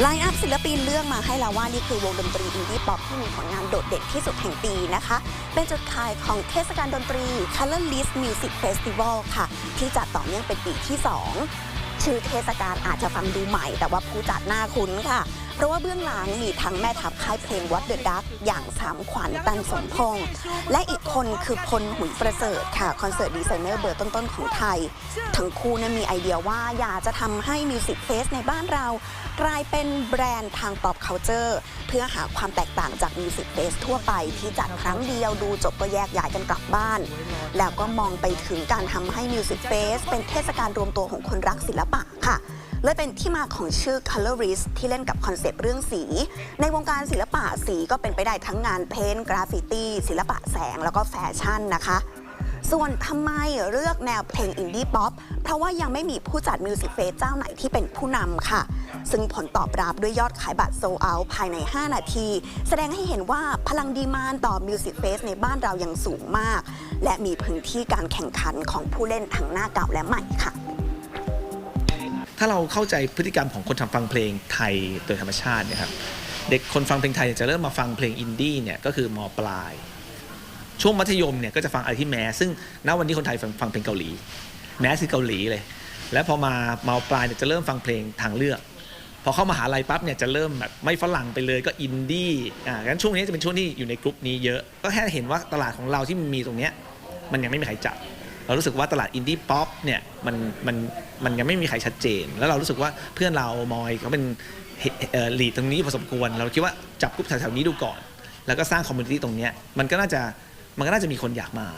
ไลน์อัพศิลปินเลือกมาให้แล้วว่านี่คือวงดนตรีอินดี้ป๊อปที่มีผลงานโดดเด่นที่สุดแห่งปีนะคะ เป็นจุดขายของเทศกาลดนตรี Color List Music Festival ค่ะ ที่จัดต่อเนื่องเป็นปีที่ 2 ชื่อเทศกาลอาจจะฟังดูใหม่ แต่ว่าผู้จัดหน้าคุ้นค่ะ เพราะว่าเบื้องหลังมีทั้งแม่ทัพค่ายเพลงวัดเดอะดักอย่างสามขวัญตันสมพงษ์และอีกคนคือพลหุยประเสริฐค่ะคอนเสิร์ตดีไซเนอร์เบอร์ต้นๆของไทย ทั้งคู่นี่ยมีไอเดียว่าอยากจะทำให้มิวสิกเฟสในบ้านเรา กลายเป็นแบรนด์ทาง pop culture เพื่อหาความแตกต่างจากมิวสิกเฟสทั่วไปที่จัดครั้งเดียวดูจบก็แยกย้ายกันกลับบ้าน แล้วก็มองไปถึงการทำให้มิวสิกเฟสเป็นเทศกาลรวมตัวของคนรักศิลปะค่ะ เลยเป็นที่มาของชื่อ Colorist ที่เล่นกับคอนเซปต์เรื่องสี ในวงการศิลปะสีก็เป็นไปได้ทั้งงานเพ้นท์กราฟฟิตี้ศิลปะแสงแล้วก็แฟชั่นนะคะส่วนทำไมเลือกแนวเพลงอินดี้ป๊อป เพราะว่ายังไม่มีผู้จัดมิวสิกเฟสเจ้าไหนที่เป็นผู้นำค่ะ ซึ่งผลตอบรับด้วยยอดขายบัตรโซเอาภายใน 5 นาที แสดงให้เห็นว่าพลังดีมานต่อมิวสิกเฟสในบ้านเรายังสูงมาก และมีพื้นที่การแข่งขันของผู้เล่นทั้งหน้าเก่าและใหม่ค่ะ ถ้าเราเข้าใจพฤติกรรมของคนทำฟังเพลงไทยโดยธรรมชาติเนะครับเด็กคนฟังเพลงไทยจะเริ่มมาฟังเพลงอินดี้เนี่ยก็คือมอปลาย ช่วงมัธยมเนี่ยก็จะฟังอะไรที่แมสซึ่งณวันนี้คนไทยฟังฟังเพลงเกาหลี แมสคือเกาหลีเลย แล้วพอมามาปลายเนี่ยจะเริ่มฟังเพลงทางเลือก พอเข้ามหาลัยปั๊บเนี่ยจะเริ่มแบบไม่ฝรั่งไปเลยก็อินดี้อ่างั้นช่วงนี้จะเป็นช่วงที่อยู่ในกลุ่มนี้เยอะ ก็แค่เห็นว่าตลาดของเราที่มีตรงเนี้ยมันยังไม่มีใครจับ เรารู้สึกว่าตลาดอินดี้ป๊อปเนี่ยมันมันมันยังไม่มีใครชัดเจน แล้วเรารู้สึกว่าเพื่อนเรามอยเขาเป็นลีดตรงนี้พอสมควร เราคิดว่าจับกลุ่มแถวๆนี้ดูก่อน แล้วก็สร้างคอมมูนิตี้ตรงนี้มันก็น่าจะมันก็น่าจะมีคนอยากมา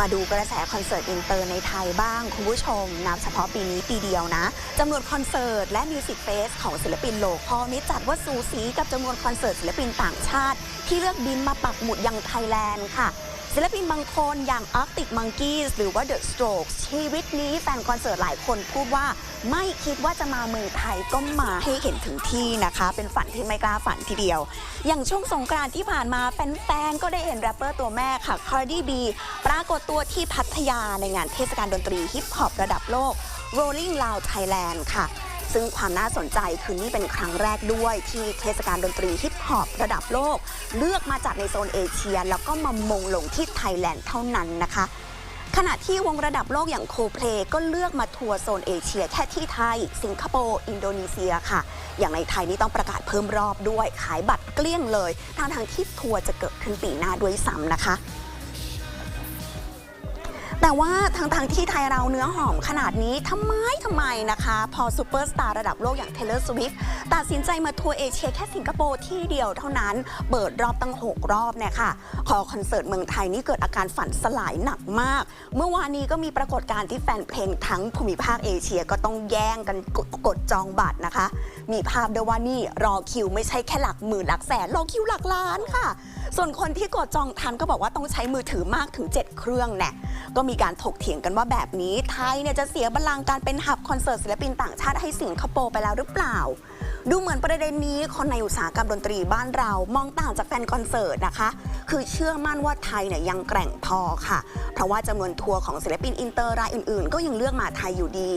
มาดูกระแสคอนเสิร์ตอินเตอร์ในไทยบ้างคุณผู้ชมนับเฉพาะปีนี้ปีเดียวนะจำนวนคอนเสิร์ตและมิวสิกเฟสของศิลปินโลคอนี้จัดว่าสูสีกับจำนวนคอนเสิร์ตศิลปินต่างชาติ ที่เลือกบินมาปักหมุดยังไทยแลนด์ค่ะ ศิลปินบางคนอย่าง Arctic Monkeys หรือว่า The Strokes ชีวิตนี้แฟนคอนเสิร์ตหลายคนพูดว่า ไม่คิดว่าจะมาเมืองไทยก็มาให้เห็นถึงที่นะคะ เป็นฝันที่ไม่กล้าฝันทีเดียว อย่างช่วงสงกรานต์ที่ผ่านมาแฟนๆ ก็ได้เห็นแรปเปอร์ตัวแม่ค่ะ Cardi B ปรากฏตัวที่พัทยาในงานเทศกาลดนตรีฮิปฮอประดับโลก Rolling Loud Thailand ค่ะ ซึ่งความน่าสนใจคือนี่เป็นครั้งแรกด้วยที่เทศกาลดนตรีฮิปฮอประดับโลก เลือกมาจากในโซนเอเชีย แล้วก็มามงลงที่ไทยแลนด์เท่านั้นนะคะขณะที่วงระดับโลกอย่างโคเพลก็เลือกมาทัวร์โซนเอเชียแค่ที่ไทย สิงคโปร์ อินโดนีเซียค่ะ อย่างในไทยนี่ต้องประกาศเพิ่มรอบด้วย ขายบัตรเกลี้ยงเลยทางทางที่ทัวร์จะเกิดขึ้นปีหน้าด้วยซ้ำนะคะ แต่ว่าทางทางๆที่ไทยเราเนื้อหอมขนาดนี้ทำไมทำไมนะคะ พอซูเปอร์สตาร์ระดับโลกอย่าง Taylor Swift ตัดสินใจมาทัวร์เอเชียแค่สิงคโปร์ที่เดียวเท่านั้น เปิดรอบตั้ง 6 รอบเนี่ยค่ะพอคอนเสิร์ตเมืองไทยนี่เกิดอาการฝันสลายหนักมาก เมื่อวานนี้ก็มีปรากฏการณ์ที่แฟนเพลงทั้งภูมิภาคเอเชียก็ต้องแย่งกันกดกดจองบัตรนะคะ มีภาพด้วยว่านี่รอคิวไม่ใช่แค่หลักหมื่นหลักแสนรอคิวหลักล้านค่ะ ส่วนคนที่กดจองทันก็บอกว่าต้องใช้มือถือมากถึง 7 เครื่องแน่ก็มีการถกเถียงกันว่าแบบนี้ไทยเนี่ยจะเสียบัลลังก์การเป็นหับคอนเสิร์ตศิลปินต่างชาติให้สิงคโปร์ไปแล้วหรือเปล่า ดูเหมือนประเด็นนี้คนในอุตสาหกรรมดนตรีบ้านเรามองต่างจากแฟนคอนเสิร์ตนะคะ คือเชื่อมั่นว่าไทยเนี่ยยังแกร่งพอค่ะ เพราะว่าจำนวนทัวร์ของศิลปินอินเตอร์รายอื่นๆ ก็ยังเลือกมาไทยอยู่ดี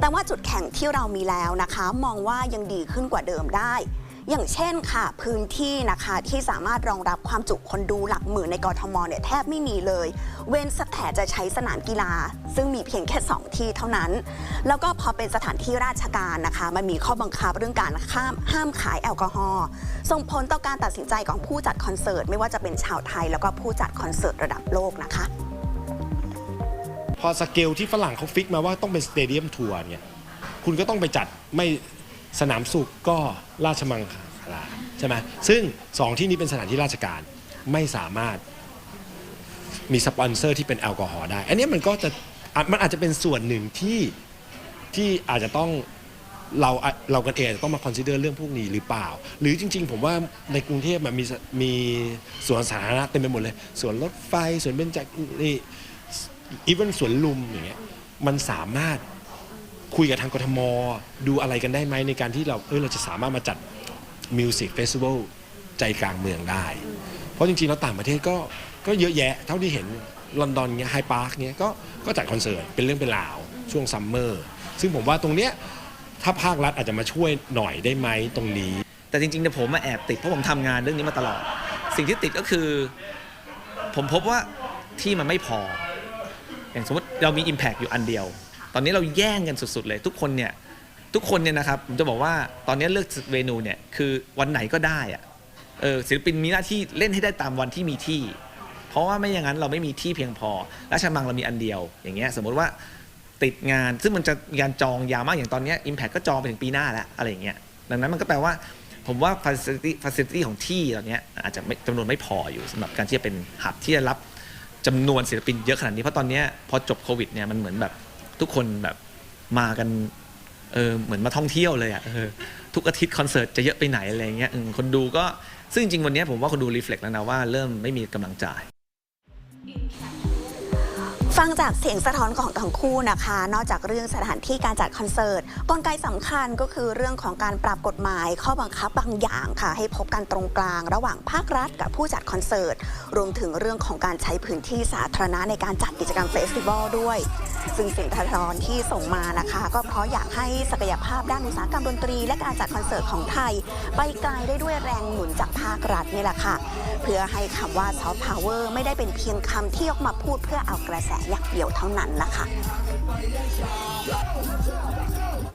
แต่ว่าจุดแข็งที่เรามีแล้วนะคะ มองว่ายังดีขึ้นกว่าเดิมได้ อย่างเช่นค่ะ พื้นที่นะคะที่สามารถรองรับความจุคนดูหลักหมื่นในกรทมเนี่ยแทบไม่มีเลย เว้นสแต่จะใช้สนามกีฬา ซึ่งมีเพียงแค่ 2 ที่เท่านั้น แล้วก็พอเป็นสถานที่ราชการนะคะ มันมีข้อบังคับเรื่องการห้ามห้ามขายแอลกอฮอล์ส่งผลต่อการตัดสินใจของผู้จัดคอนเสิร์ตไม่ว่าจะเป็นชาวไทย แล้วก็ผู้จัดคอนเสิร์ตระดับโลกนะคะ พอสเกลที่ฝรั่งเขาฟิกมาว่าต้องเป็นสเตเดียมทัวร์เนี่ยคุณก็ต้องไปจัดไม่สนามสุขก็ราชมังคลา ใช่ไหมซึ่งสองที่นี้เป็นสถานที่ราชการไม่สามารถมีสปอนเซอร์ที่เป็นแอลกอฮอล์ได้ อันนี้มันก็จะมันอาจจะเป็นส่วนหนึ่งที่ที่อาจจะต้องเราเรากันเองจะต้องมาคอนซิเดอร์เรื่องพวกนี้หรือเปล่า หรือจริง ๆ ผมว่าในกรุงเทพมันมีมีสวนสาธารณะเต็มไปหมดเลยสวนรถไฟสวนเบญจนี่อีเวนสวนลุมอย่างเงี้ยมันสามารถคุยกับทางกทม ดูอะไรกันได้ไหมในการที่เราเออเราจะสามารถมาจัด มิวสิกเฟสติวัลใจกลางเมืองได้ เพราะจริงๆ แล้วต่างประเทศก็ก็เยอะแยะ เท่าที่เห็นลอนดอนเงี้ยไฮพาร์คเงี้ยก็ก็จัดคอนเสิร์ตเป็นเรื่องเป็นราวช่วงซัมเมอร์ซึ่งผมว่าตรงเนี้ยถ้าภาครัฐอาจจะมาช่วยหน่อยได้ไหมตรงนี้ แต่จริงๆเนี่ยผมมาแอบติดเพราะผมทำงานเรื่องนี้มาตลอด สิ่งที่ติดก็คือ ผมพบว่าที่มันไม่พอ อย่างสมมติเรามี Impact อยู่อันเดียว ตอนนี้เราแย่งกันสุดๆเลย ทุกคนเนี่ย ทุกคนเนี่ยนะครับผมจะบอกว่าตอนนี้เลือกเวนูเนี่ยคือวันไหนก็ได้อะเออศิลปินมีหน้าที่เล่นให้ได้ตามวันที่มีที่ เพราะว่าไม่อย่างนั้นเราไม่มีที่เพียงพอและชมังเรามีอันเดียว อย่างเงี้ยสมมติว่าติดงานซึ่งมันจะมีการจองยาวมากอย่างตอนนี้ Impact ก็จองไปถึงปีหน้าแล้วอะไรอย่างเงี้ยดังนั้นมันก็แปลว่าผมว่า facility facility ของที่ตอนนี้อาจจะไม่จำนวนไม่พออยู่สำหรับการที่จะเป็นหับที่จะรับจำนวนศิลปินเยอะขนาดนี้เพราะตอนนี้พอจบโควิดเนี่ยมันเหมือนแบบทุกคนแบบมากัน เออเหมือนมาท่องเที่ยวเลยอะเออทุกอาทิตย์คอนเสิร์ตจะเยอะไปไหนอะไรเงี้ยอืมคนดูก็ซึ่งจริงวันนี้ผมว่าคนดูรีเฟล็กแล้วนะว่าเริ่มไม่มีกำลังจ่ายฟังจากเสียงสะท้อนของทั้งคู่นะคะ นอกจากเรื่องสถานที่การจัดคอนเสิร์ตกลไกสำคัญก็คือเรื่องของการปรับกฎหมายข้อบังคับบางอย่างค่ะ ให้พบกันตรงกลาง ระหว่างภาครัฐกับผู้จัดคอนเสิร์ตรวมถึงเรื่องของการใช้พื้นที่สาธารณะในการจัดกิจกรรมเฟสติวัลด้วย ซึ่งเสียงทารอนที่ส่งมานะคะ ก็เพราะอยากให้ศักยภาพด้านอุตสาหกรรมดนตรี และการจัดคอนเสิร์ตของไทย ไปไกลได้ด้วยแรงหนุนจากภาครัฐนี่แหละค่ะ เพื่อให้คำว่าซอฟต์พาวเวอร์ไม่ได้เป็นเพียงคำที่ออกมาพูดเพื่อเอากระแสอย่างเดียวเท่านั้นนะคะ